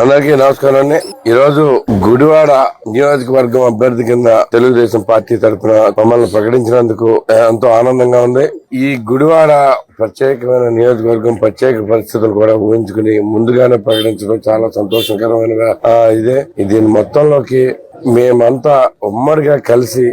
అందరికీ నమస్కారం అండి. ఈరోజు గుడివాడ నియోజకవర్గం అభ్యర్థి కింద తెలుగుదేశం పార్టీ తరఫున మమ్మల్ని ప్రకటించినందుకు ఎంతో ఆనందంగా ఉంది. ఈ గుడివాడ ప్రత్యేకమైన నియోజకవర్గం ప్రత్యేక పరిస్థితులు కూడా ఊహించుకుని ముందుగానే ప్రకటించడం చాలా సంతోషకరమైన ఇదే. దీని మొత్తంలోకి మేమంతా ఉమ్మడిగా కలిసి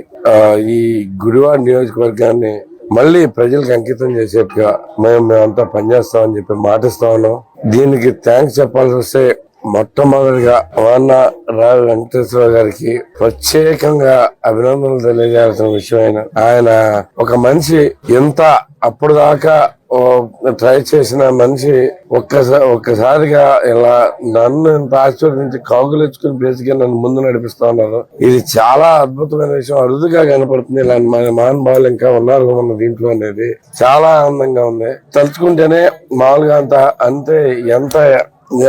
ఈ గుడివాడ నియోజకవర్గాన్ని మళ్ళీ ప్రజలకు అంకితం చేసేట్టుగా మేము మేమంతా పనిచేస్తామని చెప్పి మాటిస్తా ఉన్నాం. దీనికి థ్యాంక్స్ చెప్పాల్సి వస్తే మొట్టమొదటిగా వాన్న రావి వెంకటేశ్వర గారికి ప్రత్యేకంగా అభినందనలు తెలియజేయాల్సిన విషయం ఆయన ఆయన ఒక మనిషి ఎంత అప్పుడు దాకా ఓ ట్రై చేసిన మనిషి ఒక్కసారి ఒక్కసారిగా ఇలా నన్ను ఇంత ఆశీర్వదించి కాగులెచ్చుకుని బేసిక్గా నన్ను ముందు నడిపిస్తా ఉన్నారు. ఇది చాలా అద్భుతమైన విషయం. అరుదుగా కనపడుతుంది. ఇలాంటి మన మహానుభావులు ఇంకా ఉన్నారు మన దీంట్లో అనేది. చాలా ఆనందంగా ఉంది. తలుచుకుంటేనే మామూలుగా అంత అంతే ఎంత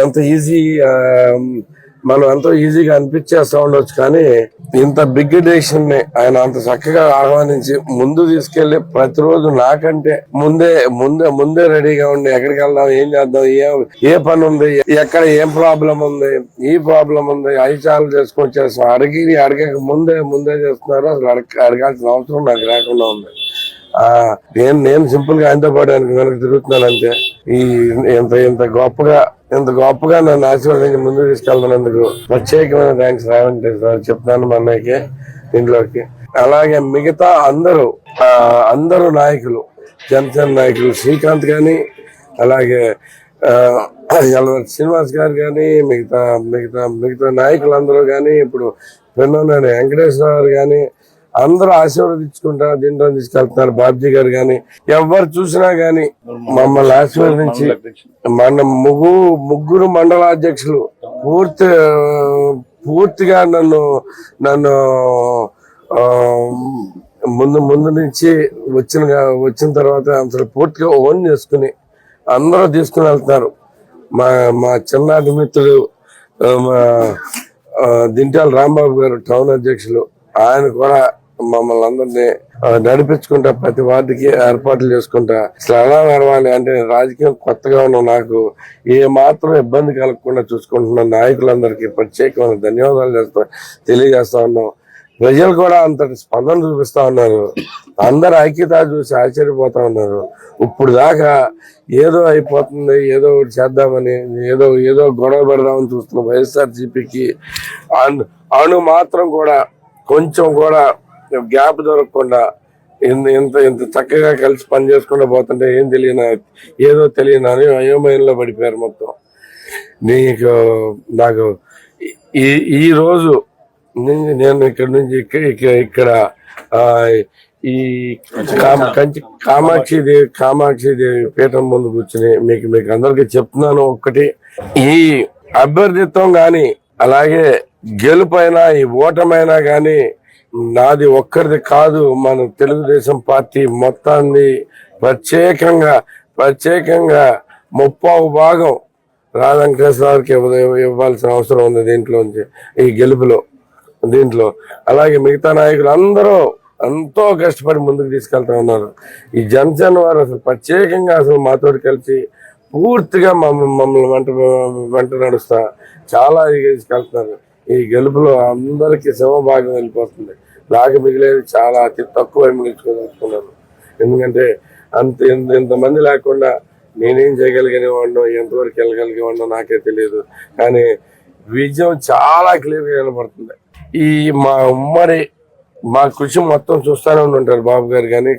ఎంత ఈజీ మనం ఎంతో ఈజీగా అనిపించేస్తా ఉండొచ్చు కానీ ఇంత బిగ్ డెసిషన్ని ఆయన అంత చక్కగా ఆహ్వానించి ముందు తీసుకెళ్ళి ప్రతిరోజు నాకంటే ముందే ముందే ముందే రెడీగా ఉండి ఎక్కడికి వెళ్దాం ఏం చేద్దాం ఏ ఏ పని ఉంది ఎక్కడ ఏం ప్రాబ్లం ఉంది ఈ ప్రాబ్లం ఉంది అవి చాలా చేసుకొని చేస్తాం అడిగి అడగక ముందే ముందే చేస్తున్నారు. అసలు అడగ అడగాల్సిన అవసరం నాకు లేకుండా ఉంది. నేను నేను సింపుల్గా ఆయనతో పాటు ఆయనకు వెనక్కి తిరుగుతున్నాను అంతే. ఈ ఇంత ఇంత గొప్పగా ఇంత గొప్పగా నన్ను ఆశీర్వదించి ముందుకు తీసుకెళ్తున్నందుకు ప్రత్యేకమైన థ్యాంక్స్ రావంటేశ్వర చెప్తాను మా అన్నయ్యకి దీంట్లోకి అలాగే మిగతా అందరూ అందరూ నాయకులు జనసేన నాయకులు శ్రీకాంత్ కానీ అలాగే శ్రీనివాస్ గారు కానీ మిగతా మిగతా మిగతా నాయకులు అందరూ కానీ ఇప్పుడు పెన్నోని వెంకటేశ్వర గారు కానీ అందరూ ఆశీర్వదించుకుంటారు దీంట్లో తీసుకెళ్తున్నారు. బాబ్జీ గారు కానీ ఎవరు చూసినా గాని మమ్మల్ని ఆశీర్వదించి మన ముగ్గు ముగ్గురు మండల అధ్యక్షులు పూర్తి పూర్తిగా నన్ను నన్ను ముందు ముందు నుంచి వచ్చిన వచ్చిన తర్వాత అసలు పూర్తిగా ఓన్ చేసుకుని అందరూ తీసుకుని వెళ్తున్నారు. మా మా చిన్నాటి మిత్రుడు మా దింటాల రాంబాబు గారు టౌన్ అధ్యక్షులు ఆయన కూడా మమ్మల్ని అందరినీ నడిపించుకుంటా ప్రతి వార్డుకి ఏర్పాట్లు చేసుకుంటా. అసలు ఎలా నడవాలి అంటే రాజకీయం కొత్తగా ఉన్న నాకు ఏ మాత్రం ఇబ్బంది కలగకుండా చూసుకుంటున్న నాయకులందరికీ ప్రత్యేకమైన ధన్యవాదాలు చేస్తా తెలియజేస్తా ఉన్నాం. ప్రజలు కూడా అంతటి స్పందన చూపిస్తా ఉన్నారు. అందరు ఐక్యత చూసి ఆశ్చర్యపోతా ఉన్నారు. ఇప్పుడు దాకా ఏదో అయిపోతుంది ఏదో ఒకటి చేద్దామని ఏదో ఏదో గొడవ పెడదామని చూస్తున్న వైఎస్ఆర్ సిపికి అణు మాత్రం కూడా కొంచెం కూడా గ్యాప్ దొరకకుండా ఇంత ఇంత ఇంత చక్కగా కలిసి పని చేసుకుంటూ పోతుంటే ఏం తెలియన ఏదో తెలియన అని అయోమయంలో పడిపోయారు మొత్తం. నీకు నాకు ఈ ఈ రోజు నేను ఇక్కడ నుంచి ఇక్కడ ఇక్కడ- ఈ కామ- కంచి కామాక్షి దేవి కామాక్షి దేవి పీఠం ముందు కూర్చుని మీకు మీకు అందరికి చెప్తున్నాను ఒక్కటి. ఈ అభ్యర్థిత్వం కానీ అలాగే గెలుపైనా ఈ ఓటమైనా కానీ నాది ఒక్కరిది కాదు మన తెలుగుదేశం పార్టీ మొత్తాన్ని ప్రత్యేకంగా ప్రత్యేకంగా ముప్పావు భాగం రాధాకృష్ణకి ఇవ్వాల్సిన అవసరం ఉంది దీంట్లో ఈ గెలుపులో దీంట్లో. అలాగే మిగతా నాయకులు అందరూ ఎంతో కష్టపడి ముందుకు తీసుకెళ్తా ఉన్నారు. ఈ జనసేన వారు అసలు ప్రత్యేకంగా అసలు మాతోటి కలిసి పూర్తిగా మమ్మల్ని మమ్మల్ని వెంట వెంట నడుస్తా చాలా తీసుకెళ్తున్నారు. ఈ గెలుపులో అందరికీ శివభాగం వెళ్ళిపోతుంది. నాకు మిగిలేది చాలా అతి తక్కువ మిగిల్చుకోదలుచుకున్నాను ఎందుకంటే అంత ఇంత ఇంతమంది లేకుండా నేనేం చేయగలిగిన వాడినో ఎంతవరకు వెళ్ళగలిగే వాడినో నాకే తెలియదు. కానీ విజయం చాలా క్లియర్గా కనబడుతుంది. ఈ మా ఉమ్మడి మా కృషి మొత్తం చూస్తూనే ఉండి ఉంటారు బాబు గారు కానీ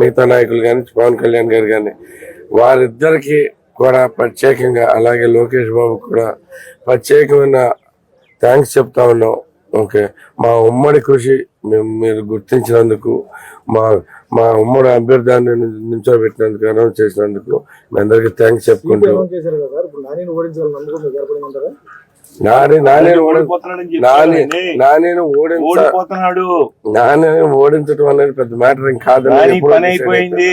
మిగతా నాయకులు కానీ పవన్ కళ్యాణ్ గారు కానీ. వారిద్దరికీ కూడా ప్రత్యేకంగా అలాగే లోకేష్ బాబు కూడా ప్రత్యేకమైన థ్యాంక్స్ చెప్తా ఉన్నాం. ఓకే. మా ఉమ్మడి కృషి మేము మీరు గుర్తించినందుకు మా మా ఉమ్మడి అభ్యర్థాన్ని నిల్చోబెట్టినందుకు అనౌన్స్ చేసినందుకు మీ అందరికీ థ్యాంక్స్ చెప్పుకుంటూ. నాని నాని ఓడించ ఓడించడం అనేది పెద్ద మ్యాటర్ ఏం కాదు. నాని పని అయిపోయింది.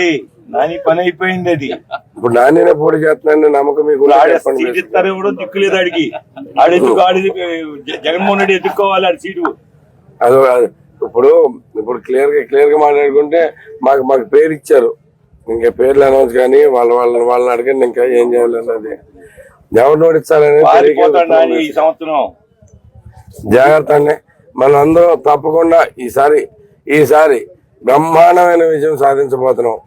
నాని పని అయిపోయింది అది. ఇప్పుడు నానినే పోటీ చేస్తున్నాను నమ్మకం మీకు సీట్ ఇస్తారు ఎవడో దిక్కులేదు ఆడికి. ఆడెందుకు ఆడి జగన్మోహన్ రెడ్డి ఎదుర్కోవాలి ఆడి సీటు. అది ఇప్పుడు ఇప్పుడు క్లియర్గా క్లియర్గా మాట్లాడుకుంటే మాకు మాకు పేరు ఇచ్చారు. ఇంకా పేర్లు అనౌన్స్ కానీ వాళ్ళ వాళ్ళని వాళ్ళని అడగండి ఇంకా ఏం చేయాలన్నది పారిపోతాడు నాని ఈ సంవత్సరం. జాగ్రత్త అండి మనం అందరం తప్పకుండా ఈసారి ఈసారి బ్రహ్మాండమైన విజయం సాధించబోతున్నాం.